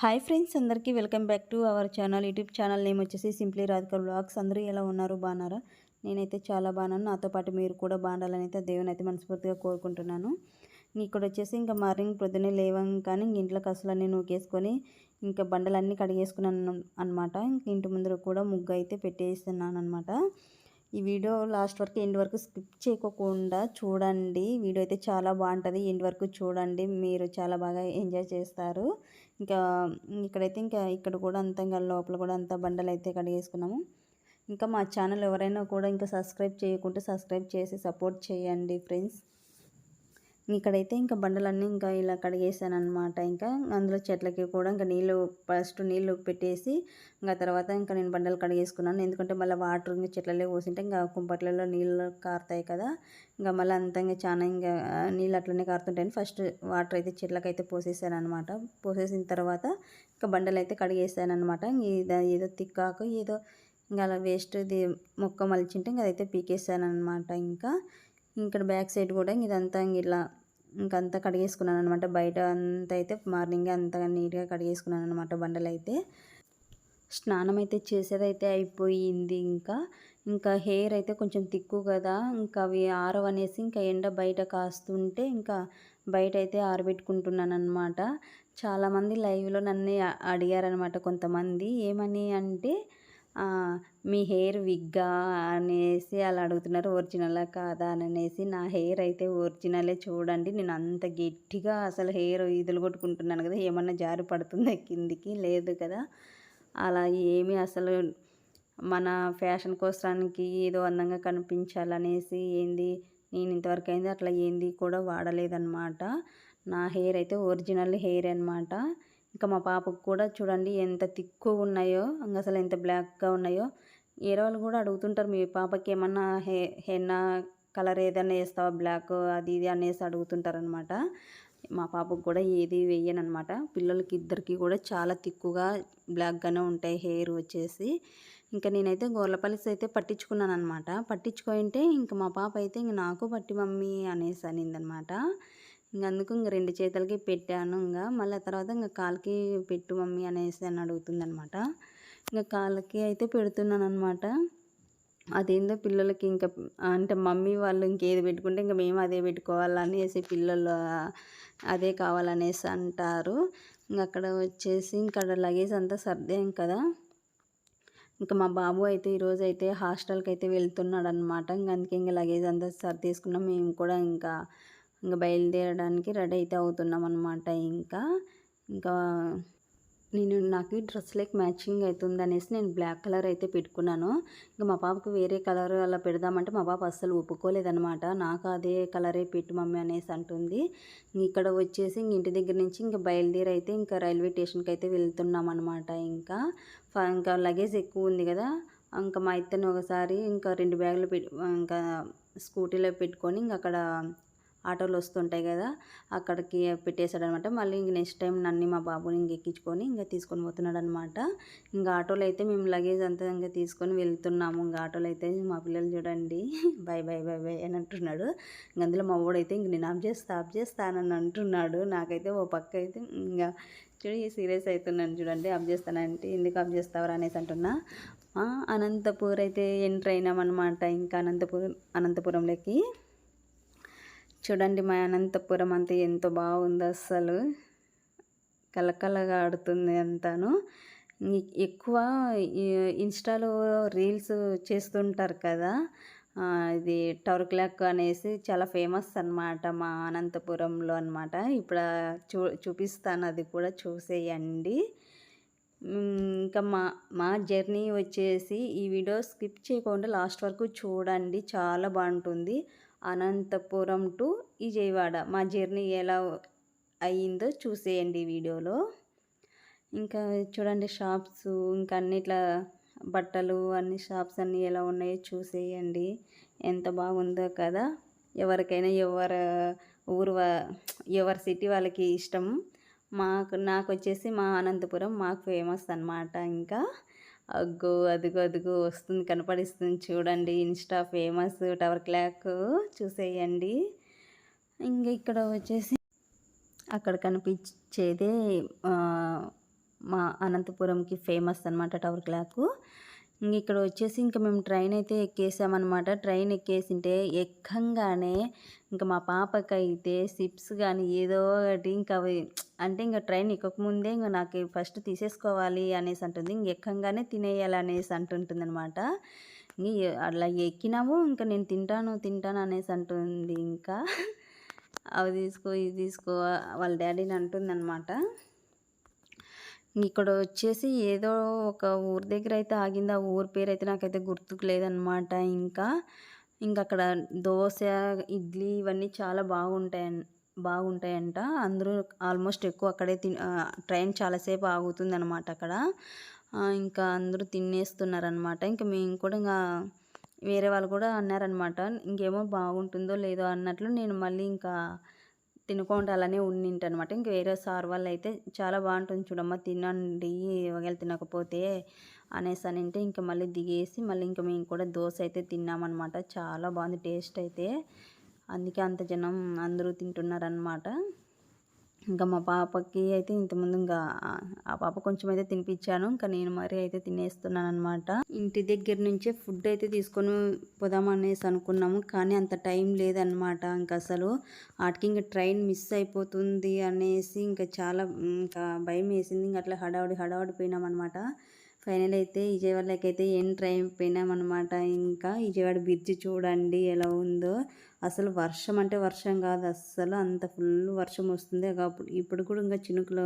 Hi friends అందరికీ welcome back to our channel. YouTube channel name వచ్చేసి simply Radhika blogs అందరూ ఎలా ఉన్నారు? బాగున్నారా? నేనైతే చాలా బాగున్నాను. నాతో పాటు మీరు కూడా బాగుండాలని అయితే దేవుని అయితే మనస్ఫూర్తిగా కోరుకుంటున్నాను. ఇక్కడ వచ్చేసి ఇంకా మార్నింగ్ పొద్దున్నే లేవం కానీ ఇంక ఇంట్లో కసులన్నీ నూకేసుకొని ఇంకా బండలన్నీ కడిగేసుకున్నాను అనమాట ఇంక ఇంటి ముందర కూడా ముగ్గు అయితే పెట్టేస్తున్నాను అనమాట ఈ వీడియో లాస్ట్ వరకు ఎండ్ వరకు స్కిప్ చేయకోకుండా చూడండి. వీడియో అయితే చాలా బాగుంటుంది. ఎండ్ వరకు చూడండి. మీరు చాలా బాగా ఎంజాయ్ చేస్తారు. ఇంకా ఇక్కడైతే ఇంకా ఇక్కడ కూడా అంతా ఇంకా లోపల కూడా అంతా బండలు అయితే కడిగేసుకున్నాము. ఇంకా మా ఛానల్ ఎవరైనా కూడా ఇంకా సబ్స్క్రైబ్ చేయకుంటే సబ్స్క్రైబ్ చేసి సపోర్ట్ చేయండి ఫ్రెండ్స్. ఇక్కడైతే ఇంకా బండలన్నీ ఇంకా ఇలా కడిగేసాను అనమాట ఇంకా అందులో చెట్లకి కూడా ఇంకా నీళ్ళు ఫస్ట్ నీళ్ళు పెట్టేసి ఇంకా తర్వాత ఇంకా నేను బండలు కడిగేసుకున్నాను. ఎందుకంటే మళ్ళీ వాటర్ ఇంకా చెట్లలో పోసింటే ఇంకా కుంపట్లలో నీళ్ళు కారుతాయి కదా. ఇంకా మళ్ళీ అంతా ఇంకా చాలా ఇంకా నీళ్ళు అట్లనే కారుతుంటాయని ఫస్ట్ వాటర్ అయితే చెట్లకైతే పోసేసాను అనమాట పోసేసిన తర్వాత ఇంకా బండలు అయితే కడిగేసాను అనమాట ఏదో తిక్కాకు ఏదో ఇంకా అలా వేస్ట్ ఇది మొక్క మలిచింటే ఇంకా అదైతే పీకేసాను అనమాట ఇంకా ఇక్కడ బ్యాక్ సైడ్ కూడా ఇదంతా ఇలా ఇంకంతా కడిగేసుకున్నాను అనమాట బయట అంతా అయితే మార్నింగ్ అంతా నీట్గా కడిగేసుకున్నాను అనమాట బండలు అయితే స్నానం అయితే చేసేదైతే అయిపోయింది ఇంకా. ఇంకా హెయిర్ అయితే కొంచెం తిక్కు కదా ఇంకా అవి ఆరవనేసి ఇంకా ఎండ బయట కాస్తుంటే ఇంకా బయట అయితే ఆరబెట్టుకుంటున్నాను అనమాట చాలామంది లైవ్లో నన్ను అడిగారనమాట కొంతమంది ఏమని అంటే మీ హెయిర్ విగ్గా అనేసి అలా అడుగుతున్నారు. ఒరిజినలా కాదా అని అనేసి. నా హెయిర్ అయితే ఒరిజినలే చూడండి. నేను అంత గట్టిగా అసలు హెయిర్ ఈదులు కొట్టుకుంటున్నాను కదా. ఏమన్నా జారి పడుతుందా కిందికి? లేదు కదా. అలా ఏమీ అసలు మన ఫ్యాషన్ కోసానికి ఏదో అందంగా కనిపించాలనేసి ఏంది? నేను ఇంతవరకు అయింది అట్లా ఏంది కూడా వాడలేదన్నమాట. నా హెయిర్ అయితే ఒరిజినల్ హెయిర్ అనమాట ఇంకా మా పాపకు కూడా చూడండి ఎంత తిక్కు ఉన్నాయో ఇంకా అసలు ఎంత బ్లాక్గా ఉన్నాయో. ఏరో వాళ్ళు కూడా అడుగుతుంటారు మీ పాపకి ఏమన్నా హే హెన్నా కలర్ ఏదైనా వేస్తావా బ్లాక్ అది ఇది అనేసి అడుగుతుంటారనమాట. మా పాపకు కూడా ఏది వేయను అనమాట పిల్లలకి ఇద్దరికి కూడా చాలా తిక్కుగా బ్లాక్గానే ఉంటాయి హెయిర్ వచ్చేసి. ఇంకా నేనైతే గోర్లపల్లిస్ అయితే పట్టించుకున్నాను అనమాట పట్టించుకుంటే ఇంకా మా పాప అయితే ఇంక నాకు పట్టి మమ్మీ అనేసి అనిందనమాట. ఇంక అందుకు ఇంక రెండు చేతులకి పెట్టాను. ఇంకా మళ్ళీ తర్వాత ఇంకా కాలుకి పెట్టు మమ్మీ అనేసి అని అడుగుతుంది అనమాట ఇంకా కాళ్ళకి అయితే పెడుతున్నాను అనమాట అదేందో పిల్లలకి ఇంకా అంటే మమ్మీ వాళ్ళు ఇంకేది పెట్టుకుంటే ఇంకా మేము అదే పెట్టుకోవాలనేసి పిల్లలు అదే కావాలనేసి అంటారు. ఇంకా అక్కడ వచ్చేసి ఇంకా లగేజ్ అంతా సర్దేం కదా. ఇంకా మా బాబు అయితే ఈరోజు అయితే హాస్టల్కి అయితే వెళ్తున్నాడు అనమాట ఇంకా అందుకే ఇంకా లగేజ్ అంతా సర్దేసుకున్నాం. మేము కూడా ఇంకా ఇంకా బయలుదేరడానికి రెడీ అయితే అవుతున్నాం అనమాట ఇంకా. ఇంకా నేను నాకు ఈ డ్రెస్లకి మ్యాచింగ్ అవుతుంది అనేసి నేను బ్లాక్ కలర్ అయితే పెట్టుకున్నాను. ఇంకా మా పాపకు వేరే కలర్ అలా పెడదామంటే మా పాప అస్సలు ఒప్పుకోలేదనమాట నాకు అదే కలరే పెట్టు మమ్మీ అనేసి అంటుంది. ఇక్కడ వచ్చేసి ఇంక ఇంటి దగ్గర నుంచి ఇంకా బయలుదేరి అయితే ఇంకా రైల్వే స్టేషన్కి అయితే వెళ్తున్నాం అనమాట ఇంకా. ఇంకా లగేజ్ ఎక్కువ ఉంది కదా ఇంకా మా ఇతను ఒకసారి ఇంకా రెండు బ్యాగులు పెట్టి ఇంకా స్కూటీలో పెట్టుకొని ఇంకా అక్కడ ఆటోలు వస్తుంటాయి కదా అక్కడికి పెట్టేశాడనమాట. మళ్ళీ ఇంక నెక్స్ట్ టైం నన్ను మా బాబుని ఇంక ఎక్కించుకొని ఇంకా తీసుకొని పోతున్నాడు అనమాట ఇంకా ఆటోలు అయితే మేము లగేజ్ అంతా ఇంకా తీసుకొని వెళ్తున్నాము. ఇంకా ఆటోలు అయితే మా పిల్లలు చూడండి బై బై బై బై అని అంటున్నాడు. ఇంక అందులో మా ఊడైతే ఇంక నేను ఆఫ్ చేస్తా ఆఫ్ చేస్తానని అంటున్నాడు. నాకైతే ఓ పక్క అయితే ఇంకా చూడు సీరియస్ అవుతున్నాను చూడండి ఆఫ్ చేస్తానంటే ఎందుకు ఆఫ్ చేస్తావరా అనేసి అంటున్నా. అనంతపూర్ అయితే ఎంటర్ అయినామన్నమాట. ఇంకా అనంతపూర్ అనంతపురంలోకి. చూడండి మా అనంతపురం అంతా ఎంతో బాగుంది అస్సలు. కలకలగా ఆడుతుంది అంతాను. ఎక్కువ ఇన్స్టాలో రీల్స్ చేస్తుంటారు కదా ఇది టవర్ క్లాక్ అనేసి చాలా ఫేమస్ అనమాట మా అనంతపురంలో అనమాట ఇప్పుడు చూ చూపిస్తాను అది కూడా చూసేయండి. ఇంకా మా మా జర్నీ వచ్చేసి ఈ వీడియో స్కిప్ చేయకుండా లాస్ట్ వరకు చూడండి చాలా బాగుంటుంది. అనంతపురం టు విజయవాడ. మా జర్నీ ఎలా అయ్యిందో చూసేయండి వీడియోలో. ఇంకా చూడండి షాప్స్ ఇంకా అన్నిట్లా బట్టలు అన్ని షాప్స్ అన్నీ ఎలా ఉన్నాయో చూసేయండి. ఎంత బాగుందో కదా. ఎవరికైనా ఎవరు ఊరు ఎవరి సిటీ వాళ్ళకి ఇష్టం. మాకు నాకు వచ్చేసి మా అనంతపురం మాకు ఫేమస్ అనమాట ఇంకా. అగ్గో అదిగో అదిగో వస్తుంది కనపడిస్తుంది చూడండి. ఇన్స్టా ఫేమస్ టవర్ క్లాక్ చూసేయండి. ఇంకా ఇక్కడ వచ్చేసి అక్కడ కనిపించేదే మా అనంతపురంకి ఫేమస్ అనమాట టవర్ క్లాక్ ఇంక ఇక్కడ వచ్చేసి ఇంకా మేము ట్రైన్ అయితే ఎక్కేసామన్నమాట. ట్రైన్ ఎక్కేసింటే ఎక్కంగానే ఇంకా మా పాపకైతే సిప్స్ కానీ ఏదో ఒకటి ఇంకా అవి అంటే ఇంకా ట్రైన్ ఎక్కకముందే ఇంకా నాకు ఫస్ట్ తీసేసుకోవాలి అనేసి అంటుంది. ఇంక ఎక్కంగానే తినేయాలి అనేసి అంటుంటుంది అనమాట అట్లా ఎక్కినాము ఇంకా నేను తింటాను తింటాను అనేసి అంటుంది. ఇంకా అవి తీసుకో ఇది తీసుకో వాళ్ళ డాడీని అంటుంది అనమాట ఇక్కడ వచ్చేసి ఏదో ఒక ఊరి దగ్గర అయితే ఆగింది. ఆ ఊరి పేరు అయితే నాకైతే గుర్తుకు లేదనమాట ఇంకా. ఇంకా అక్కడ దోశ ఇడ్లీ ఇవన్నీ చాలా బాగుంటాయి బాగుంటాయంట. అందరూ ఆల్మోస్ట్ ఎక్కువ అక్కడే తిన్ ట్రైన్ చాలాసేపు ఆగుతుంది అనమాట అక్కడ. ఇంకా అందరూ తినేస్తున్నారనమాట. ఇంకా మేము కూడా ఇంకా వేరే వాళ్ళు కూడా అన్నారనమాట ఇంకేమో బాగుంటుందో లేదో అన్నట్లు నేను మళ్ళీ ఇంకా తినకుండా అలానే ఉండింటనమాట. ఇంక వేరే సార్ వాళ్ళు అయితే చాలా బాగుంటుంది చూడమ్మ తినండి ఒకవేళ తినకపోతే అనేసి అని అంటే ఇంకా మళ్ళీ దిగేసి మళ్ళీ ఇంకా మేము కూడా దోశ అయితే తిన్నామన్నమాట చాలా బాగుంది టేస్ట్ అయితే. అందుకే అంత జనం అందరూ తింటున్నారనమాట. ఇంకా మా పాపకి అయితే ఇంతకుముందు ఇంకా ఆ పాప కొంచెం అయితే తినిపించాను. ఇంకా నేను మరీ అయితే తినేస్తున్నాను అనమాట ఇంటి దగ్గర నుంచే ఫుడ్ అయితే తీసుకొని పోదామనేసి అనుకున్నాము కానీ అంత టైం లేదనమాట ఇంకా అసలు వాటికి ఇంకా ట్రైన్ మిస్ అయిపోతుంది అనేసి ఇంకా చాలా ఇంకా భయం వేసింది. ఇంకా అట్లా హడావుడి హడావుడి పోయినామన్నమాట. ఫైనల్ అయితే విజయవాడలోకి అయితే ఏం ట్రైన్ పోయినామన్నమాట. ఇంకా విజయవాడ బ్రిడ్జ్ చూడండి ఎలా ఉందో. అసలు వర్షం అంటే వర్షం కాదు. అస్సలు అంత ఫుల్ వర్షం వస్తుంది. అప్పుడు ఇప్పుడు కూడా ఇంకా చినుకులు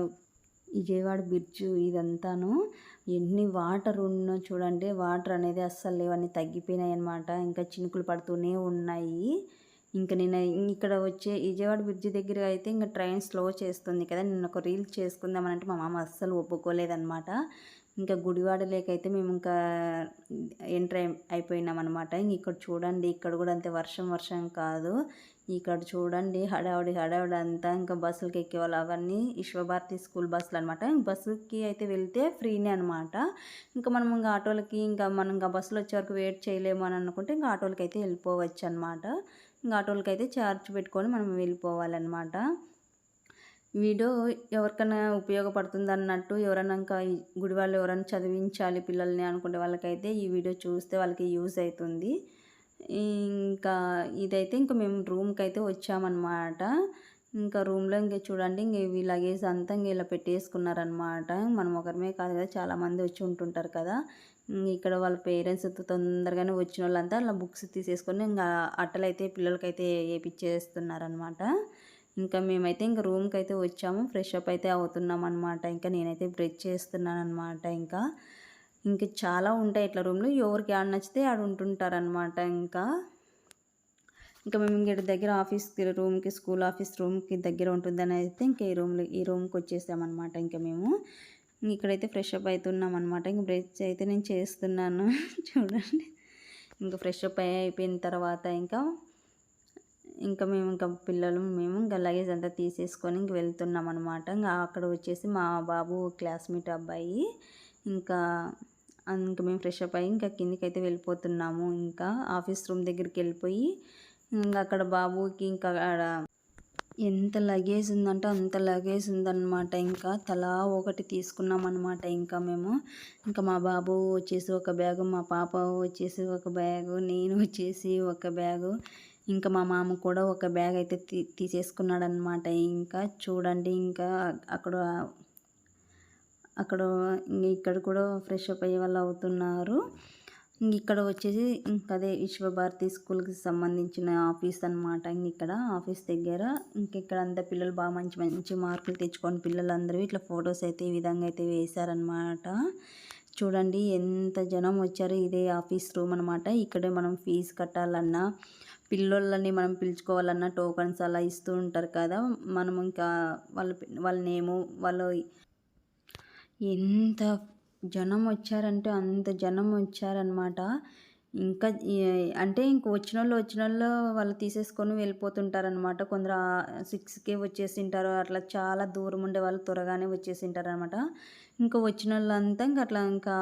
విజయవాడ బ్రిడ్జ్ ఇదంతాను. ఎన్ని వాటర్ ఉన్నా చూడండి వాటర్ అనేది అస్సలు లేవన్నీ తగ్గిపోయినాయి అనమాట ఇంకా చినుకులు పడుతూనే ఉన్నాయి. ఇంకా నేను ఇక్కడ వచ్చే విజయవాడ బ్రిడ్జ్ దగ్గర అయితే ఇంకా ట్రైన్ స్లో చేస్తుంది కదా. నేను ఒక రీల్ చేసుకుందామనంటే మా మామ అస్సలు ఒప్పుకోలేదనమాట ఇంకా గుడివాడలేకైతే మేము ఇంకా ఎంటర్ అయిపోయినాం అనమాట ఇంక ఇక్కడ చూడండి ఇక్కడ కూడా అంతే వర్షం వర్షం కాదు. ఇక్కడ చూడండి హడావుడి హడావుడి అంతా ఇంకా బస్సులకి ఎక్కేవాళ్ళు అవన్నీ. విశ్వభారతి స్కూల్ బస్సులు అనమాట బస్సుకి అయితే వెళ్తే ఫ్రీనే అనమాట ఇంకా మనం ఇంకా ఆటోలకి ఇంకా మనం ఇంకా బస్సులు వచ్చే వరకు వెయిట్ చేయలేము అని అనుకుంటే ఇంకా ఆటోలకి అయితే వెళ్ళిపోవచ్చు అనమాట ఇంకా ఆటోలకి అయితే ఛార్జ్ పెట్టుకొని మనం వెళ్ళిపోవాలన్నమాట. వీడియో ఎవరికైనా ఉపయోగపడుతుంది అన్నట్టు ఎవరైనా ఇంకా గుడి వాళ్ళు ఎవరైనా చదివించాలి పిల్లల్ని అనుకునే వాళ్ళకైతే ఈ వీడియో చూస్తే వాళ్ళకి యూజ్ అవుతుంది. ఇంకా ఇదైతే ఇంకా మేము రూమ్కి అయితే వచ్చామన్నమాట. ఇంకా రూమ్లో ఇంకా చూడండి ఇంక ఇవి లగేజ్ అంతా ఇంక ఇలా పెట్టేసుకున్నారనమాట మనం ఒకరిమే కాదు కదా చాలామంది వచ్చి ఉంటుంటారు కదా. ఇక్కడ వాళ్ళ పేరెంట్స్ తొందరగానే వచ్చిన వాళ్ళంతా అలా బుక్స్ తీసేసుకొని ఇంకా అట్టలు అయితే పిల్లలకైతే వేయించేస్తున్నారనమాట ఇంకా మేమైతే ఇంకా రూమ్కి అయితే వచ్చాము. ఫ్రెష్ అప్ అయితే అవుతున్నాం అనమాట ఇంకా నేనైతే బ్రష్ చేస్తున్నాను అనమాట ఇంకా. ఇంకా చాలా ఉంటాయి ఇట్లా రూమ్లు. ఎవరికి ఆడ నచ్చితే ఆడ ఉంటుంటారనమాట ఇంకా. ఇంకా మేము ఇంక దగ్గర ఆఫీస్కి రూమ్కి స్కూల్ ఆఫీస్ రూమ్కి దగ్గర ఉంటుందని అయితే ఇంకా ఈ రూమ్లో ఈ రూమ్కి వచ్చేసామన్నమాట ఇంకా మేము. ఇక్కడైతే ఫ్రెష్ అప్ అవుతున్నాం అనమాట ఇంక బ్రష్ అయితే నేను చేస్తున్నాను. చూడండి. ఇంకా ఫ్రెష్ అప్ అయిపోయిన తర్వాత ఇంకా ఇంకా మేము ఇంకా పిల్లలు మేము ఇంకా లగేజ్ అంతా తీసేసుకొని ఇంక వెళ్తున్నాం అనమాట ఇంకా అక్కడ వచ్చేసి మా బాబు క్లాస్మేట్ అబ్బాయి ఇంకా ఇంకా మేము ఫ్రెష్ అప్ అయ్యి ఇంకా కిందికి అయితే వెళ్ళిపోతున్నాము. ఇంకా ఆఫీస్ రూమ్ దగ్గరికి వెళ్ళిపోయి ఇంకా అక్కడ బాబుకి ఇంకా అక్కడ ఎంత లగేజ్ ఉందంటే అంత లగేజ్ ఉందన్నమాట. ఇంకా తలా ఒకటి తీసుకున్నాం అనమాట ఇంకా మేము. ఇంకా మా బాబు వచ్చేసి ఒక బ్యాగు మా పాప వచ్చేసి ఒక బ్యాగు నేను వచ్చేసి ఒక బ్యాగు ఇంకా మా మామ కూడా ఒక బ్యాగ్ అయితే తీ తీసేసుకున్నాడనమాట ఇంకా చూడండి ఇంకా అక్కడ అక్కడ ఇక్కడ కూడా ఫ్రెష్ అప్ అయ్యే వాళ్ళు అవుతున్నారు. ఇక్కడ వచ్చేసి ఇంకా అదే విశ్వభారతి స్కూల్కి సంబంధించిన ఆఫీస్ అనమాట ఇక్కడ ఆఫీస్ దగ్గర ఇంక ఇక్కడ అంతా పిల్లలు బాగా మంచి మంచి మార్కులు తెచ్చుకొని పిల్లలందరూ ఇట్లా ఫొటోస్ అయితే ఈ విధంగా అయితే వేశారనమాట చూడండి ఎంత జనం వచ్చారు ఇదే ఆఫీస్ రూమ్ అనమాట ఇక్కడే మనం ఫీజు కట్టాలన్నా పిల్లోళ్ళని మనం పిలుచుకోవాలన్న టోకన్స్ అలా ఇస్తూ ఉంటారు కదా. మనం ఇంకా వాళ్ళ వాళ్ళ నేము వాళ్ళు ఎంత జనం వచ్చారంటే అంత జనం వచ్చారనమాట ఇంకా అంటే ఇంక వచ్చిన వాళ్ళు వచ్చిన వాళ్ళు వాళ్ళు తీసేసుకొని వెళ్ళిపోతుంటారనమాట కొందరు సిక్స్కి వచ్చేసింటారు. అట్లా చాలా దూరం ఉండే వాళ్ళు త్వరగానే వచ్చేసి ఉంటారనమాట ఇంకా వచ్చిన వాళ్ళంతా ఇంకా అట్లా ఇంకా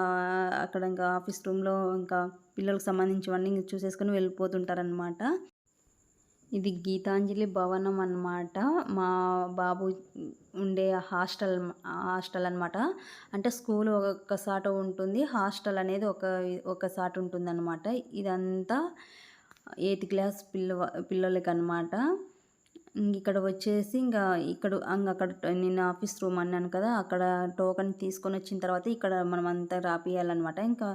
అక్కడ ఇంకా ఆఫీస్ రూమ్లో ఇంకా పిల్లలకు సంబంధించివన్నీ ఇంక చూసేసుకొని వెళ్ళిపోతుంటారనమాట ఇది గీతాంజలి భవనం అన్నమాట. మా బాబు ఉండే హాస్టల్ హాస్టల్ అనమాట అంటే స్కూల్ ఒక సాట ఉంటుంది. హాస్టల్ అనేది ఒక ఒక సాట ఉంటుంది అనమాట ఇదంతా ఎయిత్ క్లాస్ పిల్ల పిల్లలకి అనమాట ఇక్కడ వచ్చేసి ఇంకా ఇక్కడ అంగ అక్కడ నేను ఆఫీస్ రూమ్ అన్నాను కదా అక్కడ టోకన్ తీసుకొని వచ్చిన తర్వాత ఇక్కడ మనం అంతా రాపియాలన్నమాట ఇంకా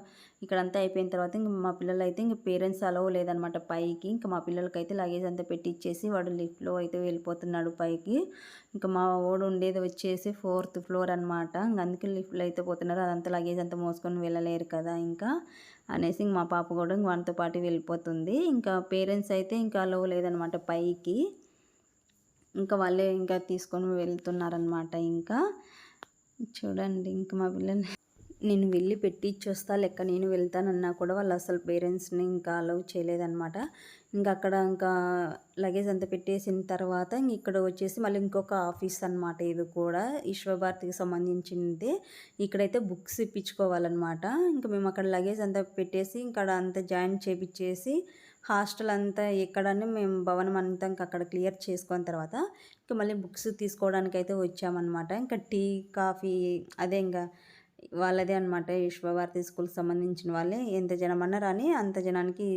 ఇక్కడ అంతా అయిపోయిన తర్వాత ఇంకా మా పిల్లలు అయితే ఇంకా పేరెంట్స్ అలవ్ లేదనమాట పైకి. ఇంకా మా పిల్లలకి అయితే లగేజ్ అంతా పెట్టి ఇచ్చేసి వాడు లిఫ్ట్లో అయితే వెళ్ళిపోతున్నాడు పైకి. ఇంకా మా ఓడు ఉండేది వచ్చేసి ఫోర్త్ ఫ్లోర్ అనమాట ఇంక అందుకే లిఫ్ట్లో అయితే పోతున్నారు. అదంతా లగేజ్ అంతా మోసుకొని వెళ్ళలేరు కదా ఇంకా అనేసి మా పాప కూడా వాటితో పాటు వెళ్ళిపోతుంది. ఇంకా పేరెంట్స్ అయితే ఇంకా అలవ్ లేదనమాట పైకి. ఇంకా వాళ్ళే ఇంకా తీసుకొని వెళ్తున్నారనమాట ఇంకా. చూడండి ఇంకా మా పిల్లలు నేను వెళ్ళి పెట్టించి వస్తా లెక్క నేను వెళ్తానన్నా కూడా వాళ్ళు అసలు పేరెంట్స్ని ఇంకా అలౌ చేయలేదన్నమాట. ఇంకా అక్కడ ఇంకా లగేజ్ అంతా పెట్టేసిన తర్వాత ఇంక ఇక్కడ వచ్చేసి మళ్ళీ ఇంకొక ఆఫీస్ అనమాట ఇది కూడా. విశ్వభారతికి సంబంధించింది. ఇక్కడైతే బుక్స్ ఇప్పించుకోవాలన్నమాట. ఇంకా మేము అక్కడ లగేజ్ అంతా పెట్టేసి ఇక్కడ అంతా జాయిన్ చేపించేసి హాస్టల్ అంతా ఎక్కడని మేము భవనం అంతా ఇంకా అక్కడ క్లియర్ చేసుకున్న తర్వాత ఇంకా మళ్ళీ బుక్స్ తీసుకోవడానికి అయితే వచ్చామన్నమాట. ఇంకా టీ కాఫీ అదే ఇంకా వాళ్ళదే అనమాట విశ్వభారతి స్కూల్కి సంబంధించిన వాళ్ళే ఎంత జనం అన్నారు అని అంత జనానికి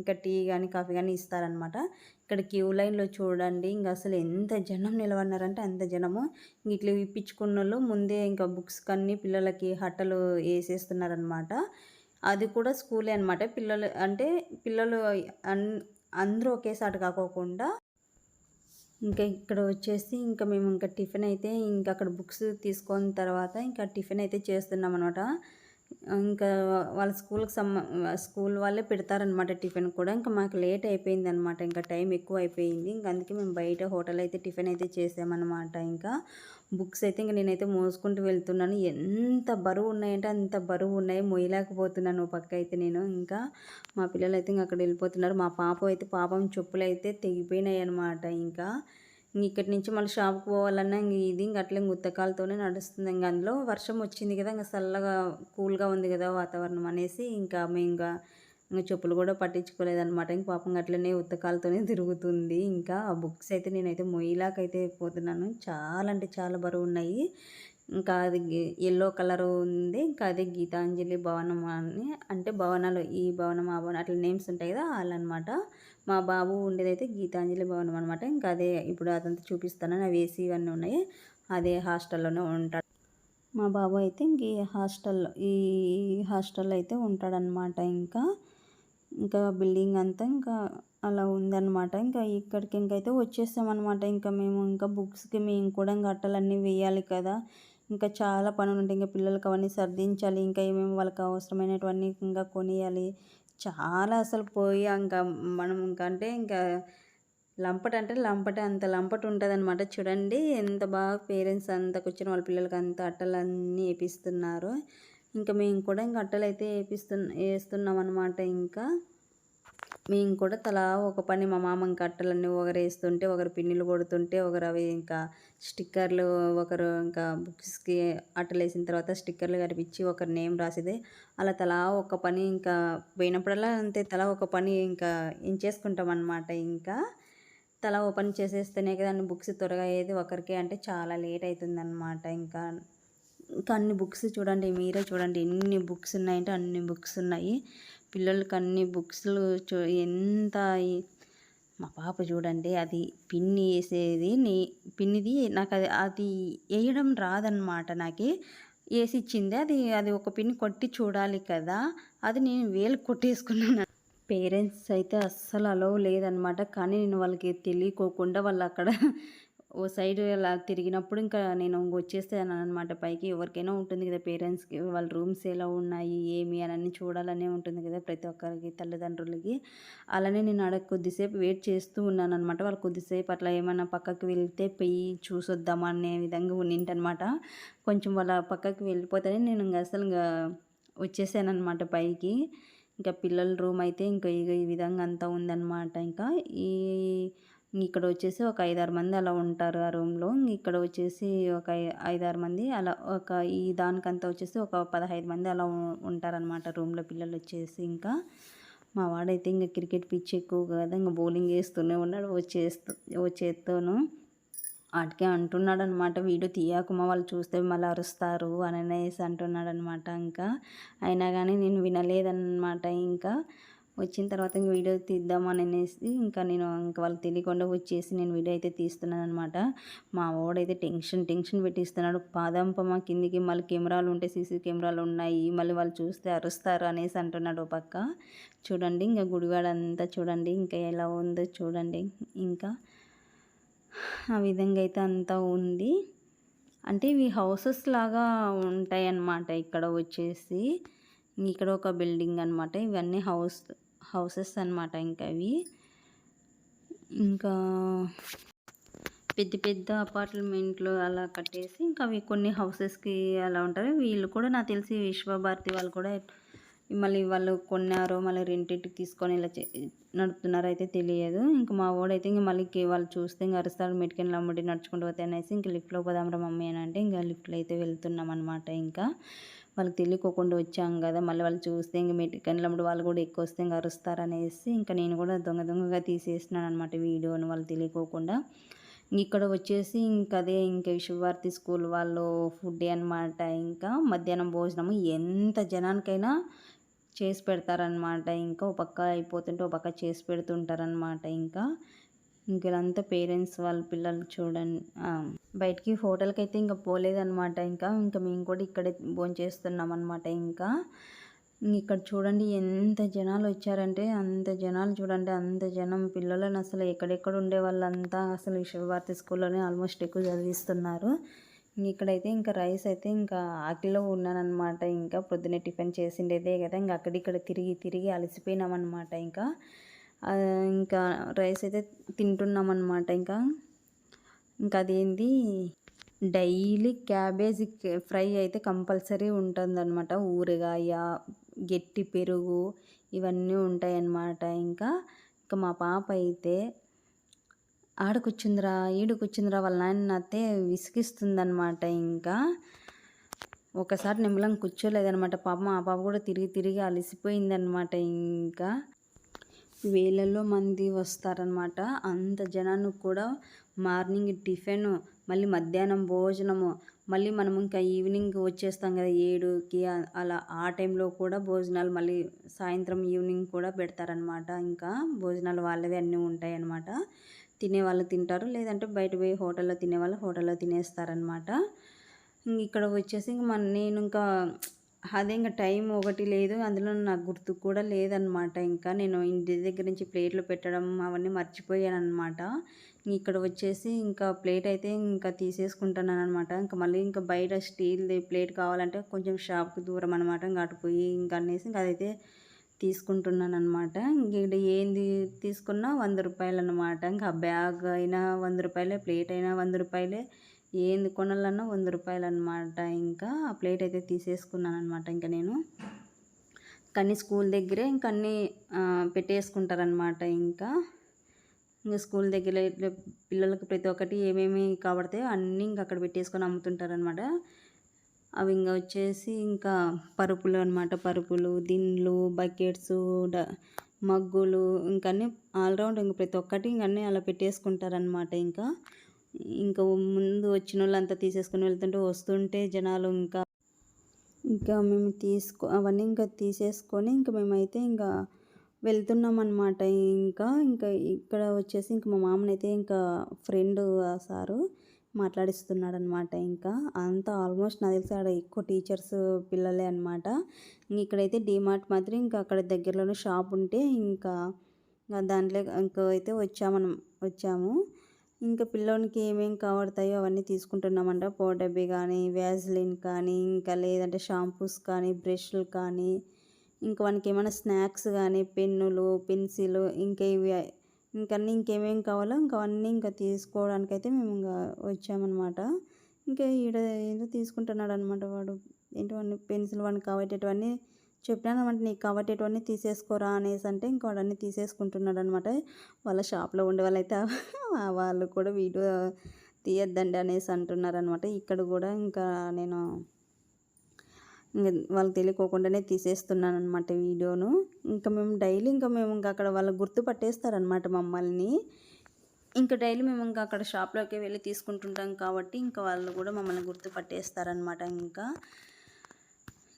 ఇంకా టీ కానీ కాఫీ కానీ ఇస్తారనమాట ఇక్కడ క్యూ లైన్లో చూడండి ఇంకా అసలు ఎంత జనం నిలబడినారంటే అంత జనము. ఇట్లా ఇప్పించుకున్న వాళ్ళు ముందే ఇంకా బుక్స్ కన్నీ పిల్లలకి హట్టలు వేసేస్తున్నారనమాట అది కూడా స్కూలే అనమాట పిల్లలు అంటే పిల్లలు అన్ అందరూ ఒకేసారి కాకోకుండా ఇంకా ఇక్కడ వచ్చేసి ఇంకా మేము ఇంకా టిఫిన్ అయితే ఇంకా అక్కడ బుక్స్ తీసుకున్న తర్వాత ఇంకా టిఫిన్ అయితే చేస్తున్నాం అనమాట ఇంకా వాళ్ళ స్కూల్కి సంబ స్కూల్ వాళ్ళే పెడతారనమాట టిఫిన్ కూడా. ఇంకా మాకు లేట్ అయిపోయింది అనమాట ఇంకా టైం ఎక్కువ అయిపోయింది. ఇంకా అందుకే మేము బయట హోటల్ అయితే టిఫిన్ అయితే చేసామన్నమాట. ఇంకా బుక్స్ అయితే ఇంకా నేనైతే మోసుకుంటూ వెళ్తున్నాను. ఎంత బరువు ఉన్నాయంటే అంత బరువు ఉన్నాయి మొయ్యలేకపోతున్నాను పక్క అయితే నేను. ఇంకా మా పిల్లలు అయితే ఇంకా అక్కడ వెళ్ళిపోతున్నారు. మా పాప అయితే పాపం చెప్పులు అయితే తెగిపోయినాయి అనమాట ఇంకా ఇక్కడి నుంచి మళ్ళీ షాప్కి పోవాలన్నా ఇంక ఇది ఇంక అట్లే గుత్తకాలతోనే నడుస్తుంది. ఇంకా అందులో వర్షం వచ్చింది కదా ఇంకా చల్లగా కూల్గా ఉంది కదా వాతావరణం అనేసి ఇంకా మేము ఇంకా ఇంకా చెప్పులు కూడా పట్టించుకోలేదన్నమాట. ఇంక పాపం అట్లనే ఉత్తకాలతోనే తిరుగుతుంది. ఇంకా ఆ బుక్స్ అయితే నేనైతే మొయ్యిలాకైతే పోతున్నాను. చాలా అంటే చాలా బరువు ఉన్నాయి. ఇంకా అది ఎల్లో కలర్ ఉంది. ఇంకా అది గీతాంజలి భవనం అని అంటే భవనాలు ఈ భవనం ఆ భవనం అట్లా నేమ్స్ ఉంటాయి కదా వాళ్ళనమాట మా బాబు ఉండేదైతే గీతాంజలి భవనం అనమాట ఇంకా అదే ఇప్పుడు అదంతా చూపిస్తానని అవి వేసి ఇవన్నీ ఉన్నాయి. అదే హాస్టల్లోనే ఉంటాడు. మా బాబు అయితే ఇంక ఈ హాస్టల్లో ఈ హాస్టల్లో అయితే ఉంటాడనమాట ఇంకా ఇంకా బిల్డింగ్ అంతా ఇంకా అలా ఉందన్నమాట. ఇంకా ఇక్కడికి ఇంకైతే వచ్చేస్తామన్నమాట. ఇంకా మేము ఇంకా బుక్స్కి మేము కూడా ఇంకా అట్టలన్నీ వేయాలి కదా. ఇంకా చాలా పనులు ఉంటాయి. ఇంకా పిల్లలకి అవన్నీ సర్దించాలి. ఇంకా ఏమేమి వాళ్ళకి అవసరమైనటువన్నీ ఇంకా కొనియాలి. చాలా అసలు పోయి ఇంకా మనం ఇంకా అంటే ఇంకా లంపట అంటే లంపట అంత లంపట ఉంటుంది అనమాట చూడండి ఎంత బాగా పేరెంట్స్ అంతా కూర్చొని వాళ్ళ పిల్లలకి అంత అట్టలన్నీ వేపిస్తున్నారు. ఇంకా మేము కూడా ఇంకా అట్టలు అయితే వేపిస్తున్న వేస్తున్నాం అనమాట ఇంకా. మేము కూడా తలా ఒక పని మా మామ ఇంకా అట్టలన్నీ ఒకరు వేస్తుంటే ఒకరు పిన్నులు కొడుతుంటే ఒకరు అవి ఇంకా స్టిక్కర్లు ఒకరు ఇంకా బుక్స్కి అట్టలు వేసిన తర్వాత స్టిక్కర్లు కనిపించి ఒకరు నేమ్ రాసేది. అలా తలా ఒక పని ఇంకా పోయినప్పుడల్లా అంతే తలా ఒక పని ఇంకా ఏం చేసుకుంటాం అనమాట ఇంకా. తలా ఓపెన్ పని చేసేస్తేనే కదా అన్ని బుక్స్ త్వరగా అయ్యేది ఒకరికి అంటే చాలా లేట్ అవుతుందన్నమాట ఇంకా. ఇంకా అన్ని బుక్స్ చూడండి మీరే చూడండి. ఎన్ని బుక్స్ ఉన్నాయంటే అన్ని బుక్స్ ఉన్నాయి. పిల్లలకి అన్ని బుక్స్లు చూ ఎంత మా పాప చూడండి అది పిన్ని వేసేది నీ పిన్నిది నాకు అది అది వేయడం రాదనమాట నాకు. వేసి ఇచ్చింది అది అది ఒక పిన్ని కొట్టి చూడాలి కదా అది నేను వేలు కొట్టేసుకున్నాను. పేరెంట్స్ అయితే అస్సలు అలవ్ లేదనమాట కానీ నేను వాళ్ళకి తెలియకోకుండా వాళ్ళు అక్కడ ఓ సైడ్ అలా తిరిగినప్పుడు ఇంకా నేను వచ్చేస్తాను అనమాట పైకి. ఎవరికైనా ఉంటుంది కదా పేరెంట్స్కి వాళ్ళ రూమ్స్ ఎలా ఉన్నాయి ఏమి అని చూడాలనే ఉంటుంది కదా ప్రతి ఒక్కరికి తల్లిదండ్రులకి. అలానే నేను అక్కడ కొద్దిసేపు వెయిట్ చేస్తూ ఉన్నాను అనమాట వాళ్ళు కొద్దిసేపు అట్లా ఏమైనా పక్కకి వెళ్తే పోయి చూసొద్దామా అనే విధంగా ఉన్నింటనమాట. కొంచెం వాళ్ళ పక్కకి వెళ్ళిపోతేనే నేను ఇంకా అసలు ఇంకా వచ్చేసాను అనమాట పైకి. ఇంకా పిల్లల రూమ్ అయితే ఇంకా ఈ విధంగా అంతా ఉందన్నమాట ఇంకా ఈ ఇక్కడ వచ్చేసి ఒక ఐదారు మంది అలా ఉంటారు ఆ రూమ్లో. ఇక్కడ వచ్చేసి ఒక ఐదారు మంది అలా ఒక ఈ దానికంతా వచ్చేసి ఒక పదహైదు మంది అలా ఉంటారనమాట రూమ్లో పిల్లలు వచ్చేసి ఇంకా. మా వాడైతే ఇంకా క్రికెట్ పిచ్ ఎక్కువ కదా ఇంకా బౌలింగ్ వేస్తూనే ఉన్నాడు ఓ చేస్తూ ఓ వాటికే అంటున్నాడు అనమాట వీడియో తీయకుమా వాళ్ళు చూస్తే మళ్ళీ అరుస్తారు అని అనేసి అంటున్నాడు అనమాట ఇంకా. అయినా కానీ నేను వినలేదన్నమాట ఇంకా. వచ్చిన తర్వాత ఇంక వీడియో తీద్దామని అనేసి ఇంకా నేను ఇంకా వాళ్ళు తెలియకుండా వచ్చేసి నేను వీడియో అయితే తీస్తున్నాను అనమాట మా వాడైతే టెన్షన్ టెన్షన్ పెట్టిస్తున్నాడు. పాదంపమ కిందికి మళ్ళీ కెమెరాలు ఉంటే సీసీ కెమెరాలు ఉన్నాయి మళ్ళీ వాళ్ళు చూస్తే అరుస్తారు? అనేసి అంటున్నాడు పక్క. చూడండి ఇంకా గుడివాడ అంతా చూడండి ఇంకా ఎలా ఉందో చూడండి. ఇంకా ఆ విధంగా అయితే అంతా ఉంది. అంటే ఇవి హౌసెస్ లాగా ఉంటాయి అన్నమాట ఇక్కడ వచ్చేసి. ఇక్కడ ఒక బిల్డింగ్ అనమాట ఇవన్నీ హౌస్ హౌసెస్ అనమాట ఇంకా అవి. ఇంకా పెద్ద పెద్ద అపార్ట్మెంట్లు అలా కట్టేసి ఇంకా అవి కొన్ని హౌసెస్కి అలా ఉంటారు. వీళ్ళు కూడా నాకు తెలిసి విశ్వభారతి వాళ్ళు కూడా మళ్ళీ వాళ్ళు కొన్నారో మళ్ళీ రెంటింటికి తీసుకొని ఇలా నడుపుతున్నారో అయితే తెలియదు. ఇంకా మా వాడైతే ఇంక మళ్ళీ వాళ్ళు చూస్తే ఇంకా అరుస్తారు మెటికెన్ అమ్మడి నడుచుకుంటూ పోతే అనేసి ఇంకా లిఫ్ట్లో పోదాంరా మమ్మీ అని అంటే ఇంకా లిఫ్ట్లో అయితే వెళ్తున్నాం అనమాట ఇంకా. వాళ్ళకి తెలియకోకుండా వచ్చాం కదా మళ్ళీ వాళ్ళు చూస్తే ఇంక మెటికన్లమ్మడి వాళ్ళు కూడా ఎక్కువ వస్తే ఇంకా అరుస్తారనేసి ఇంకా నేను కూడా దొంగ దొంగగా తీసేసినాను అనమాట వీడియోని వాళ్ళు తెలియకోకుండా. ఇక్కడ వచ్చేసి ఇంకా అదే ఇంకా విశ్వభారతి స్కూల్ వాళ్ళు ఫుడ్ అనమాట ఇంకా మధ్యాహ్నం భోజనము ఎంత జనానికైనా చేసి పెడతారనమాట ఇంకా ఒక పక్క అయిపోతుంటే ఒక పక్క చేసి పెడుతుంటారనమాట ఇంకా ఇంక పేరెంట్స్ వాళ్ళ పిల్లలు చూడండి బయటికి హోటల్కి అయితే ఇంకా పోలేదనమాట ఇంకా ఇంకా మేము కూడా ఇక్కడే భోంచేస్తున్నాం అనమాట ఇంకా ఇక్కడ చూడండి ఎంత జనాలు వచ్చారంటే అంత జనాలు చూడండి అంత జనం పిల్లలను అసలు ఎక్కడెక్కడ ఉండే వాళ్ళంతా అసలు విశ్వభారతి స్కూల్లోనే ఆల్మోస్ట్ ఎక్కువ చదివిస్తున్నారు. ఇక్కడైతే ఇంకా రైస్ అయితే ఇంకా ఆకిలో ఉన్నానమాట ఇంకా పొద్దున్నే టిఫిన్ చేసిండేదే కదా ఇంకా అక్కడిక్కడ తిరిగి తిరిగి అలసిపోయినామన్నమాట. ఇంకా ఇంకా రైస్ అయితే తింటున్నామన్నమాట ఇంకా. ఇంకా అదేంది? డైలీ క్యాబేజీ ఫ్రై అయితే కంపల్సరీ ఉంటుందన్నమాట. ఊరగాయ గట్టి పెరుగు ఇవన్నీ ఉంటాయన్నమాట ఇంకా. ఇంకా మా పాప అయితే ఆడకొచ్చిందిరా ఈడకొచ్చిందిరా వాళ్ళ నాయన అత్తే విసిగిస్తుందనమాట ఇంకా. ఒకసారి నిమ్మలం కూర్చోలేదనమాట పాప మా పాప కూడా తిరిగి తిరిగి అలసిపోయిందనమాట ఇంకా. వేలల్లో మంది వస్తారనమాట అంత జనానికి కూడా మార్నింగ్ టిఫిన్ మళ్ళీ మధ్యాహ్నం భోజనము మళ్ళీ మనం ఇంకా ఈవినింగ్ వచ్చేస్తాం కదా ఏడుకి అలా ఆ టైంలో కూడా భోజనాలు మళ్ళీ సాయంత్రం ఈవినింగ్ కూడా పెడతారనమాట ఇంకా భోజనాలు వాళ్ళవి అన్నీ ఉంటాయి అన్నమాట తినేవాళ్ళు తింటారు లేదంటే బయట పోయి హోటల్లో తినేవాళ్ళు హోటల్లో తినేస్తారనమాట ఇక్కడ వచ్చేసి ఇంక మన నేను ఇంకా అదే ఇంకా టైం ఒకటి లేదు. అందులో నాకు గుర్తు కూడా లేదనమాట ఇంకా నేను ఇంటి దగ్గర నుంచి ప్లేట్లు పెట్టడం అవన్నీ మర్చిపోయాను అనమాట ఇక్కడ వచ్చేసి ఇంకా ప్లేట్ అయితే ఇంకా తీసేసుకుంటున్నాను అనమాట ఇంకా మళ్ళీ ఇంకా బయట స్టీల్ది ప్లేట్ కావాలంటే కొంచెం షాప్కి దూరం అనమాట ఇంకా అటు పోయి ఇంకా అనేసి ఇంకా అదైతే తీసుకుంటున్నాను అనమాట ఇక్కడ ఏంది తీసుకున్నా వంద రూపాయలు అనమాట ఇంకా బ్యాగ్ అయినా వంద రూపాయలే ప్లేట్ అయినా వంద రూపాయలే. ఏంది కొనాలన్నా వంద రూపాయలు అనమాట ఇంకా ఆ ప్లేట్ అయితే తీసేసుకున్నాను అనమాట ఇంకా నేను. కానీ స్కూల్ దగ్గరే ఇంక అన్నీ పెట్టేసుకుంటారనమాట ఇంకా. ఇంకా స్కూల్ దగ్గర పిల్లలకు ప్రతి ఒక్కటి ఏమేమి కాబడతాయో అన్నీ ఇంకా అక్కడ పెట్టేసుకొని అమ్ముతుంటారనమాట అవి ఇంకా వచ్చేసి ఇంకా పరుపులు అనమాట పరుపులు దిండ్లు బకెట్స్ మగ్గులు ఇంకా అన్నీ ఆల్రౌండ్ ఇంక ప్రతి ఒక్కటి ఇంకన్నీ అలా పెట్టేసుకుంటారనమాట ఇంకా. ఇంకా ముందు వచ్చిన వాళ్ళంతా తీసేసుకొని వెళ్తుంటే వస్తుంటే జనాలు ఇంకా ఇంకా మేము తీసుకో అవన్నీ ఇంకా తీసేసుకొని ఇంకా మేమైతే ఇంకా వెళ్తున్నాం అనమాట ఇంకా ఇంకా ఇక్కడ వచ్చేసి ఇంకా మా మామనైతే ఇంకా ఫ్రెండ్ సారు మాట్లాడిస్తున్నాడు అనమాట ఇంకా అంతా ఆల్మోస్ట్ నాకు తెలిసి ఆడ ఎక్కువ టీచర్స్ పిల్లలే అనమాట ఇక్కడైతే డిమార్ట్ మాత్రం ఇంకా అక్కడ దగ్గరలోనే షాప్ ఉంటే ఇంకా దాంట్లో ఇంకా అయితే వచ్చామని వచ్చాము. ఇంకా పిల్లోనికి ఏమేమి కావడతాయో అవన్నీ తీసుకుంటున్నామంట. పోడబ్బి కానీ వ్యాజ్లిన్ కానీ ఇంకా లేదంటే షాంపూస్ కానీ బ్రష్లు కానీ ఇంకా వానికి ఏమైనా స్నాక్స్ కానీ పెన్నులు పెన్సిల్ ఇంకా ఇవి ఇంకన్నీ ఇంకేమేమి కావాలో ఇంకా అన్నీ ఇంకా తీసుకోవడానికి అయితే మేము ఇంకా వచ్చామన్నమాట. ఇంకా ఈడ ఏదో తీసుకుంటున్నాడు అనమాట వాడు. ఏంటో పెన్సిల్ వాడిని కావటేటివన్నీ చెప్పినాను అనమాట నీకు కావటేటివన్నీ తీసేసుకోరా అనేసి అంటే ఇంకా వాడన్నీ తీసేసుకుంటున్నాడు అనమాట వాళ్ళ షాప్లో ఉండే వాళ్ళైతే వాళ్ళు కూడా వీడియో తీయద్దండి అనేసి అంటున్నారు అనమాట ఇక్కడ కూడా ఇంకా నేను ఇంకా వాళ్ళకి తెలియకోకుండానే తీసేస్తున్నాను అనమాట వీడియోను. ఇంకా మేము డైలీ ఇంకా మేము ఇంకా అక్కడ వాళ్ళు గుర్తుపట్టేస్తారనమాట మమ్మల్ని. ఇంకా డైలీ మేము ఇంకా అక్కడ షాప్లోకి వెళ్ళి తీసుకుంటుంటాం కాబట్టి ఇంకా వాళ్ళు కూడా మమ్మల్ని గుర్తుపట్టేస్తారనమాట ఇంకా.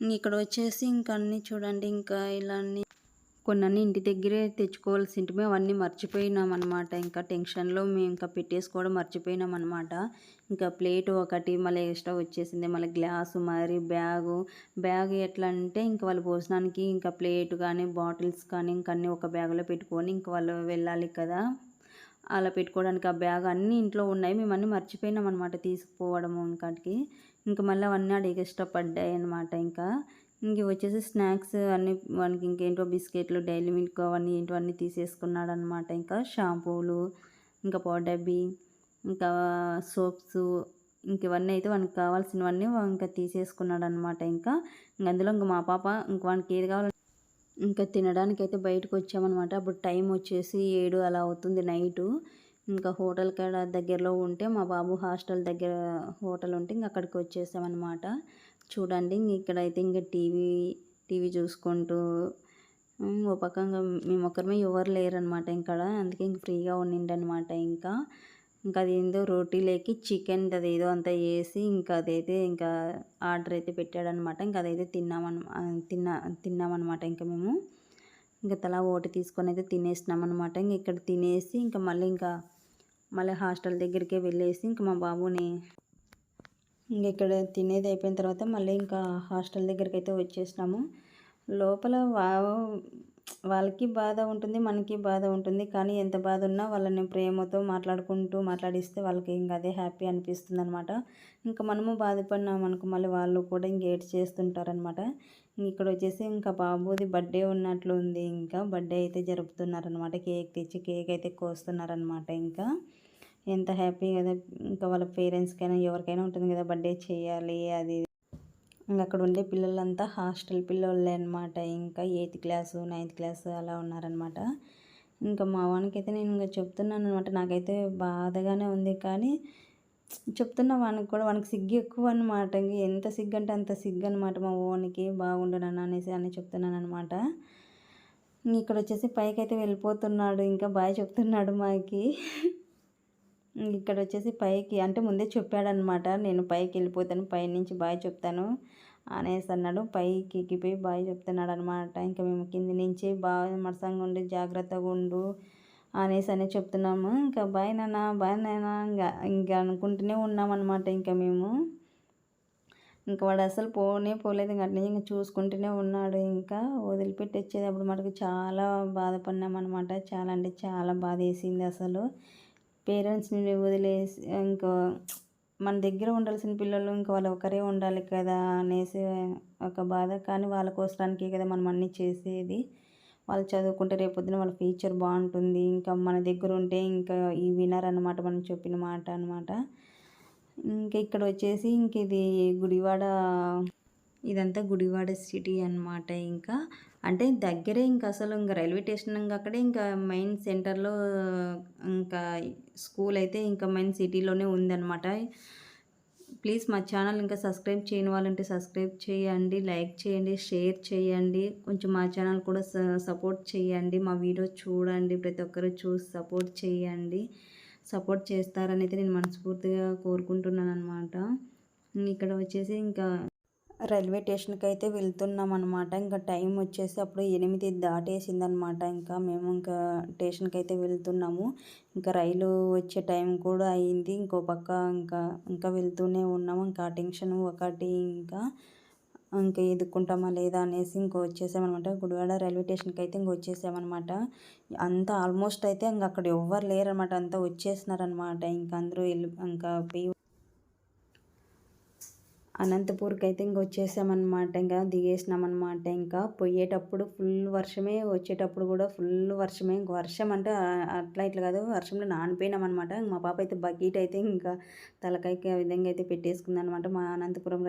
ఇక్కడ వచ్చేసి ఇంకా అన్నీ చూడండి ఇంకా ఇలా అన్నీ కొన్ని ఇంటి దగ్గరే తెచ్చుకోవాల్సింటివి. అవన్నీ మర్చిపోయినాం అనమాట ఇంకా టెన్షన్లో మేము ఇంకా పెట్టేసుకోవడం మర్చిపోయినాం అనమాట ఇంకా ప్లేట్ ఒకటి మళ్ళీ ఎక్స్ట్రా వచ్చేసింది. మళ్ళీ గ్లాసు మరి బ్యాగు. బ్యాగ్ ఎట్లా అంటే ఇంకా వాళ్ళు భోజనానికి ఇంకా ప్లేట్ కానీ బాటిల్స్ కానీ ఇంకా అన్నీ ఒక బ్యాగులో పెట్టుకొని ఇంకా వాళ్ళు వెళ్ళాలి కదా. అలా పెట్టుకోవడానికి ఆ బ్యాగ్ అన్నీ ఇంట్లో ఉన్నాయి. మేము అన్నీ మర్చిపోయినాం అనమాట తీసుకుపోవడము ఇంకాటికి. ఇంకా మళ్ళీ అవన్నీ అడిగి ఇష్టపడ్డాయి అనమాట ఇంకా. ఇంక వచ్చేసి స్నాక్స్ అన్నీ వానికి ఇంకేంటో బిస్కెట్లు డైలీ మిల్క్ అవన్నీ ఏంటో అన్నీ తీసేసుకున్నాడు అనమాట ఇంకా షాంపూలు ఇంకా పౌడర్బీ ఇంకా సోప్స్ ఇంక ఇవన్నీ అయితే వానికి కావాల్సినవన్నీ ఇంకా తీసేసుకున్నాడు అనమాట ఇంకా. అందులో ఇంకా మా పాప ఇంక వానికి ఏది కావాలి ఇంకా తినడానికి అయితే బయటకు వచ్చామన్నమాట. అప్పుడు టైం వచ్చేసి ఏడు అలా అవుతుంది నైటు. ఇంకా హోటల్ కాడ దగ్గరలో ఉంటే మా బాబు హాస్టల్ దగ్గర హోటల్ ఉంటే ఇంక అక్కడికి వచ్చేసామన్నమాట. చూడండి ఇక్కడైతే ఇంకా టీవీ టీవీ చూసుకుంటూ ఓ పక్కంగా మేము ఒక్కరమే ఎవరు లేరనమాట ఇక్కడ అందుకే ఇంక ఫ్రీగా ఉండిండనమాట ఇంకా. ఇంకా అది ఏందో రోటీలోకి చికెన్ అది ఏదో అంతా వేసి ఇంకా అదైతే ఇంకా ఆర్డర్ అయితే పెట్టాడనమాట ఇంకా అదైతే తిన్నామన్ తిన్నా తిన్నామన్నమాట ఇంకా మేము. ఇంకా తలా ఓటి తీసుకొని అయితే తినేసినాం అనమాట ఇంక ఇక్కడ తినేసి ఇంకా మళ్ళీ ఇంకా మళ్ళీ హాస్టల్ దగ్గరికే వెళ్ళేసి ఇంకా మా బాబుని ఇంక ఇక్కడ తినేది అయిపోయిన తర్వాత మళ్ళీ ఇంకా హాస్టల్ దగ్గరికి అయితే వచ్చేసినాము. లోపల వా వాళ్ళకి బాధ ఉంటుంది మనకి బాధ ఉంటుంది. కానీ ఎంత బాధ ఉన్నా వాళ్ళని ప్రేమతో మాట్లాడుకుంటూ మాట్లాడిస్తే వాళ్ళకి ఇంకా అదే హ్యాపీ అనిపిస్తుంది అనమాట ఇంకా మనము బాధపడినామనుకో మళ్ళీ వాళ్ళు కూడా ఇంకేట్ చేస్తుంటారనమాట ఇక్కడ వచ్చేసి ఇంకా బాబుది బర్త్డే ఉన్నట్లు ఉంది. ఇంకా బర్త్డే అయితే జరుపుతున్నారనమాట కేక్ తెచ్చి కేక్ అయితే కోస్తున్నారనమాట ఇంకా ఎంత హ్యాపీ కదా. ఇంకా వాళ్ళ పేరెంట్స్కైనా ఎవరికైనా ఉంటుంది కదా బర్త్డే చేయాలి అది ఇంకా అక్కడ ఉండే పిల్లలంతా హాస్టల్ పిల్లలే అనమాట ఇంకా ఎయిత్ క్లాసు నైన్త్ క్లాసు అలా ఉన్నారనమాట ఇంకా మా వానికైతే అయితే నేను ఇంకా చెప్తున్నాను అనమాట నాకైతే బాధగానే ఉంది కానీ చెప్తున్న వానికి కూడా వానికి సిగ్గు ఎక్కువ అనమాట ఇంక ఎంత సిగ్గు అంటే అంత సిగ్గు అనమాట మా ఓనికి. బాగుండునని అనేసి అని చెప్తున్నాను అనమాట ఇక్కడ వచ్చేసి పైకి అయితే వెళ్ళిపోతున్నాడు. ఇంకా బాయ్ చెప్తున్నాడు మాకి. ఇక్కడ వచ్చేసి పైకి అంటే ముందే చెప్పాడనమాట. నేను పైకి వెళ్ళిపోతాను పై నుంచి బాయ్ చెప్తాను అనేసి అన్నాడు. పైకి ఎక్కిపోయి బాయ్ చెప్తున్నాడు అనమాట ఇంకా మేము కింది నుంచి బాగా మరసంగా ఉండి జాగ్రత్తగా ఉండు అనేసి అని చెప్తున్నాము. ఇంకా బాయ్ నాన్న బాయ్ నాన్న ఇంకా ఇంకా అనుకుంటూనే ఉన్నామన్నమాట ఇంకా మేము. ఇంకా వాడు అసలు పోనే పోలేదు ఇంకా అట్నే ఇంకా చూసుకుంటూనే ఉన్నాడు. ఇంకా వదిలిపెట్టి వచ్చేటప్పుడు మనకు చాలా బాధపడినాం అనమాట చాలా అంటే చాలా బాధ వేసింది అసలు. పేరెంట్స్ని వదిలేసి ఇంకా మన దగ్గర ఉండాల్సిన పిల్లలు ఇంకా వాళ్ళు ఒకరే ఉండాలి కదా అనేసి ఒక బాధ. కానీ వాళ్ళ కోసడానికే కదా మనం అన్నీ చేసేది. వాళ్ళు చదువుకుంటే రేపొద్దున వాళ్ళ ఫ్యూచర్ బాగుంటుంది. ఇంకా మన దగ్గర ఉంటే ఇంకా ఈ వినర్ అనమాట మనం చెప్పిన మాట అనమాట ఇంకా ఇక్కడ వచ్చేసి ఇంక ఇది గుడివాడ ఇదంతా గుడివాడ సిటీ అనమాట ఇంకా. అంటే దగ్గరే ఇంకా అసలు ఇంకా రైల్వే స్టేషన్ ఇంకా అక్కడే ఇంకా మెయిన్ సెంటర్లో ఇంకా స్కూల్ అయితే ఇంకా మెయిన్ సిటీలోనే ఉందన్నమాట. ప్లీజ్ మా ఛానల్ ఇంకా సబ్స్క్రైబ్ చేయని వాళ్ళంటే సబ్స్క్రైబ్ చేయండి లైక్ చేయండి షేర్ చేయండి. కొంచెం మా ఛానల్ కూడా సపోర్ట్ చేయండి మా వీడియో చూడండి ప్రతి ఒక్కరు చూసి సపోర్ట్ చేయండి. సపోర్ట్ చేస్తారని అయితే నేను మనస్ఫూర్తిగా కోరుకుంటున్నాను అనమాట ఇక్కడ వచ్చేసి ఇంకా రైల్వే స్టేషన్కి అయితే వెళ్తున్నాం అనమాట ఇంకా టైం వచ్చేసి అప్పుడు ఎనిమిది దాటేసిందనమాట ఇంకా మేము ఇంకా స్టేషన్కి అయితే వెళ్తున్నాము. ఇంకా రైలు వచ్చే టైం కూడా అయింది. ఇంకో పక్క ఇంకా ఇంకా వెళ్తూనే ఉన్నాము. ఇంకా టెన్షన్ ఒకటి ఇంకా ఇంకా ఎదుక్కుంటామా లేదా అనేసి ఇంకో వచ్చేసామన్నమాట. గుడివాడ రైల్వే స్టేషన్కి అయితే ఇంక వచ్చేసామన్నమాట. అంతా ఆల్మోస్ట్ అయితే ఇంకా అక్కడ ఎవ్వరు లేరనమాట అంతా వచ్చేసినారనమాట ఇంకా అందరూ వెళ్ళి ఇంకా అనంతపూర్కి అయితే ఇంక వచ్చేసామన్నమాట. ఇంకా దిగేసినామన్నమాట. ఇంకా పోయేటప్పుడు ఫుల్ వర్షమే వచ్చేటప్పుడు కూడా ఫుల్ వర్షమే. ఇంక వర్షం అంటే అట్లా ఇట్లా కాదు. వర్షంలో నానిపోయినామన్నమాట. మా పాప అయితే బకెట్ అయితే ఇంకా తలకాయకి ఆ విధంగా అయితే పెట్టేసుకుందనమాట మా అనంతపురం